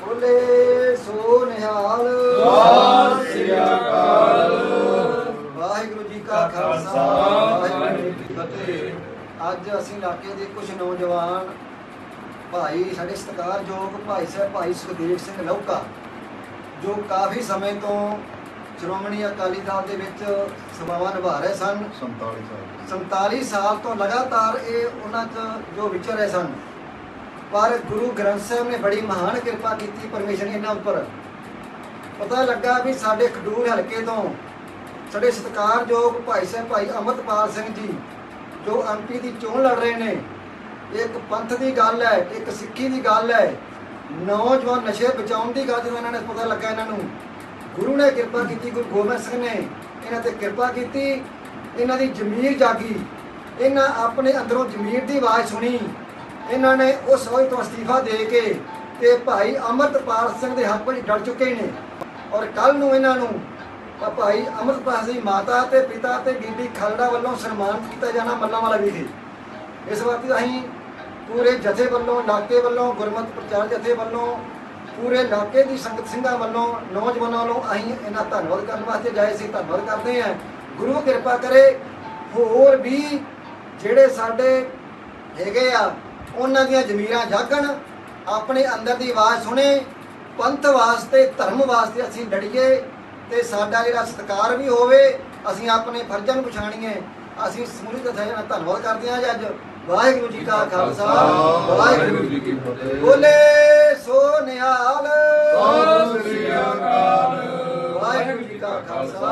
ਬੋਲੇ ਸੋ ਨਿਹਾਲ। ਵਾਹਿਗੁਰੂ ਜੀ ਕਾ ਖਾਲਸਾ ਵਾਹਿਗੁਰੂ ਜੀ ਕੀ ਫਤਿਹ। ਅੱਜ ਅਸੀਂ ਇਲਾਕੇ ਦੇ ਕੁਝ ਨੌਜਵਾਨ ਭਾਈ ਸਾਡੇ ਸਤਿਕਾਰਯੋਗ ਭਾਈ ਸਾਹਿਬ ਭਾਈ ਸੁਖਦੇਵ ਸਿੰਘ ਲੌਕਾ ਜੋ ਕਾਫੀ ਸਮੇਂ ਤੋਂ ਸ਼੍ਰੋਮਣੀ ਅਕਾਲੀ ਦਲ ਦੇ ਵਿੱਚ ਸੇਵਾਵਾਂ ਨਿਭਾ ਰਹੇ ਸਨ। 47 ਸਾਲ। 47 ਸਾਲ ਤੋਂ ਲਗਾਤਾਰ ਇਹ ਉਹਨਾਂ 'ਚ ਜੋ ਵਿਚਰ ਰਹੇ ਸਨ। ਪਰ ਗੁਰੂ ਗ੍ਰੰਥ ਸਾਹਿਬ ਨੇ ਬੜੀ ਮਹਾਨ ਕਿਰਪਾ ਕੀਤੀ ਪਰਮੇਸ਼ਰ ਨੇ ਇਹਨਾਂ ਉੱਪਰ। ਪਤਾ ਲੱਗਾ ਵੀ ਸਾਡੇ ਖਡੂਰ ਹਲਕੇ ਤੋਂ ਸਾਡੇ ਸਤਿਕਾਰਯੋਗ ਭਾਈ ਸਾਹਿਬ, ਭਾਈ ਅਮਰਤਪਾਲ ਸਿੰਘ ਜੀ, ਜੋ ਐਮਪੀ ਦੀ ਚੋਣ ਲੜ ਰਹੇ ਨੇ, ਇੱਕ ਪੰਥ ਦੀ ਗੱਲ ਹੈ, ਇੱਕ ਸਿੱਖੀ ਦੀ ਗੱਲ ਹੈ, ਨੌਜਵਾਨ ਨਸ਼ੇ ਬਚਾਉਣ ਦੀ ਗੱਲ ਜਦੋਂ ਇਹਨਾਂ ਨੇ ਪਤਾ ਲੱਗਾ ਇਹਨਾਂ ਨੂੰ, ਗੁਰੂ ਨੇ ਕਿਰਪਾ ਕੀਤੀ, ਗੁਰੂ ਗੋਬਿੰਦ ਸਿੰਘ ਨੇ ਇਹਨਾਂ ਤੇ ਕਿਰਪਾ ਕੀਤੀ, ਇਹਨਾਂ ਦੀ ਜ਼ਮੀਰ ਜਾਗੀ, ਇਹਨਾਂ ਆਪਣੇ ਅੰਦਰੋਂ ਜ਼ਮੀਰ ਦੀ ਆਵਾਜ਼ ਸੁਣੀ ਇਹਨਾਂ ਨੇ ਉਸ ਸੋਚ ਤੋਂ ਅਸਤੀਫਾ ਦੇ ਕੇ ਤੇ ਭਾਈ ਅਮਰਤਪਾਲ ਸਿੰਘ ਦੇ ਹੱਕ ਵਿੱਚ ਡਟ ਚੁੱਕੇ ਨੇ। ਔਰ ਕੱਲ ਨੂੰ ਇਹਨਾਂ ਨੂੰ ਭਾਈ ਅਮਰਤਪਾਲ ਸਿੰਘ ਦੀ ਮਾਤਾ ਤੇ ਪਿਤਾ ਤੇ ਬੀਬੀ ਖਾਲੜਾ ਵੱਲੋਂ ਸਨਮਾਨਿਤ ਕੀਤਾ ਜਾਣਾ ਮੱਲਾਂ ਵਾਲਾ ਵਿਖੇ ਇਸ ਵਕਤ ਅਸੀਂ ਪੂਰੇ ਜਥੇ ਵੱਲੋਂ ਇਲਾਕੇ ਵੱਲੋਂ, ਗੁਰਮਤ ਪ੍ਰਚਾਰ ਜਥੇ ਵੱਲੋਂ, ਪੂਰੇ ਇਲਾਕੇ ਦੀ ਸੰਗਤ ਸਿੰਘਾਂ ਵੱਲੋਂ, ਨੌਜਵਾਨਾਂ ਵੱਲੋਂ ਅਸੀਂ ਇਹਨਾਂ ਧੰਨਵਾਦ ਕਰਨ ਵਾਸਤੇ ਜਾਏ ਸੀ। ਧੰਨਵਾਦ ਕਰਦੇ ਹਾਂ। ਗੁਰੂ ਕਿਰਪਾ ਕਰੇ ਹੋਰ ਵੀ ਜਿਹੜੇ ਸਾਡੇ ਹੈਗੇ ਆ ਉਹਨਾਂ ਦੀਆਂ ਜ਼ਮੀਰਾਂ ਜਾਗਣ ਆਪਣੇ ਅੰਦਰ ਦੀ ਆਵਾਜ਼ ਸੁਣੇ ਪੰਥ ਵਾਸਤੇ ਧਰਮ ਵਾਸਤੇ ਅਸੀਂ ਲੜੀਏ ਤੇ ਸਾਡਾ ਜਿਹੜਾ ਸਤਿਕਾਰ ਵੀ ਹੋਵੇ ਅਸੀਂ ਆਪਣੇ ਫਰਜ਼ਾਂ ਨੂੰ ਪਛਾਣੀਏ। ਅਸੀਂ ਸਮੂਹਿਕ ਜਥੇ ਨਾਲ ਧੰਨਵਾਦ ਕਰਦੇ ਹਾਂ ਅੱਜ। ਵਾਹਿਗੁਰੂ ਜੀ ਕਾ ਖਾਲਸਾ ਵਾਹਿਗੁਰੂ ਜੀ ਕੀ ਫਤਿਹ। ਬੋਲੇ ਸੋ ਨਿਹਾਲ। ਸਤਿ ਸ੍ਰੀ ਅਕਾਲ। ਵਾਹਿਗੁਰੂ ਜੀ ਕਾ ਖਾਲਸਾ।